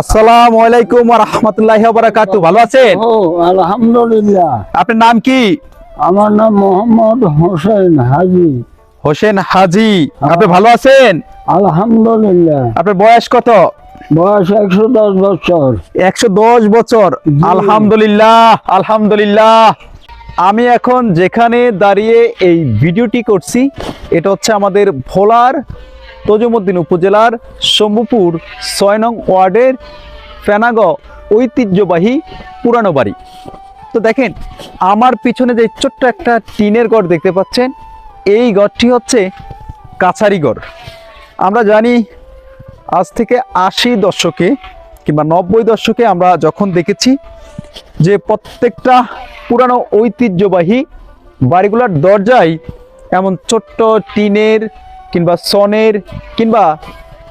আসসালামু আলাইকুম ওয়া রাহমাতুল্লাহি ওয়া বারাকাতুহু। ভালো আছেন? ও আলহামদুলিল্লাহ। আপনার নাম কি? আমার নাম মোহাম্মদ হোসেন হাজি। হোসেন হাজি। আপনি ভালো আছেন? আলহামদুলিল্লাহ। আপনার বয়স কত? বয়স একশো দশ বছর। একশো দশ বছর। আলহামদুলিল্লাহ আলহামদুলিল্লাহ। আমি এখন যেখানে দাঁড়িয়ে এই ভিডিওটি করছি এটা হচ্ছে আমাদের ভোলার তজুমুদ্দিন উপজেলার শম্ভুপুর ছয় নং ওয়ার্ডের ফেনাগ ঐতিহ্যবাহী পুরানো বাড়ি। তো দেখেন, আমার পিছনে যে ছোট্ট একটা টিনের ঘর দেখতে পাচ্ছেন, এই ঘরটি হচ্ছে কাছারি আমরা জানি আজ থেকে আশি দশকে কিংবা নব্বই দশকে আমরা যখন দেখেছি যে প্রত্যেকটা পুরানো ঐতিহ্যবাহী বাড়িগুলোর দরজায় এমন ছোট্ট টিনের কিংবা সনের কিংবা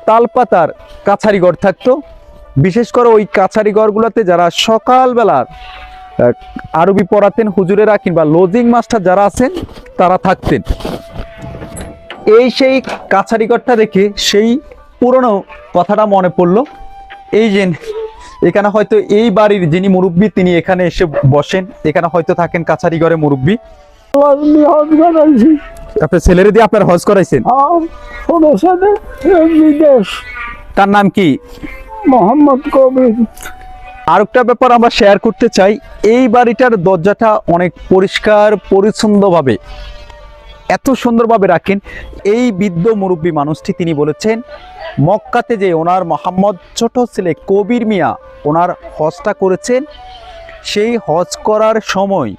তালপাতার কাছারি ঘর থাকতো। বিশেষ করে ওই কাছারি ঘরগুলোতে যারা সকালবেলার আরবি পড়াতেন হুজুরেরা কিংবা লজিং মাস্টার যারা আছেন, তারা থাকতেন। এই সেই কাছারি ঘরটা দেখে সেই পুরনো কথাটা মনে পড়ল। এই যে এখানে হয়তো এই বাড়ির যিনি মুরব্বী, তিনি এখানে এসে বসেন। এখানে হয়তো থাকেন কাছারি ঘরে মুরব্বী আপনার ছেলের দিয়ে আপনার হজ করাইছেন? বিদেশ। তার নাম কি? মোহাম্মদ কবির। আরেকটা ব্যাপার আমরা শেয়ার করতে চাই এই বাড়িটার দরজাটা অনেক পরিষ্কার পরিচ্ছন্নভাবে এত সুন্দরভাবে রাখেন। এই বৃদ্ধ মুরব্বী মানুষটি তিনি বলেছেন মক্কাতে যে ওনার মোহাম্মদ ছোট ছেলে কবির মিয়া ওনার হজটা করেছেন সেই হজ করার সময়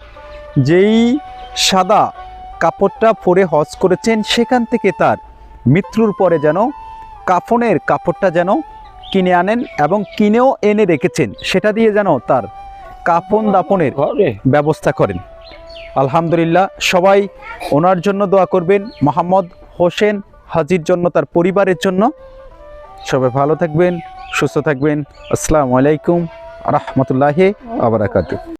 যেই সাদা কাপড়টা পরে হজ করেছেন সেখান থেকে তার মৃত্যুর পরে যেন কাফনের কাপড়টা যেন কিনে আনেন এবং কিনেও এনে রেখেছেন। সেটা দিয়ে যেন তার কাফন দাপনের ব্যবস্থা করেন। আলহামদুলিল্লাহ সবাই ওনার জন্য দোয়া করবেন। মোহাম্মদ হোসেন হাজির জন্য তার পরিবারের জন্য। সবাই ভালো থাকবেন সুস্থ থাকবেন। আসসালামু আলাইকুম রহমতুল্লাহ আবরাকাতু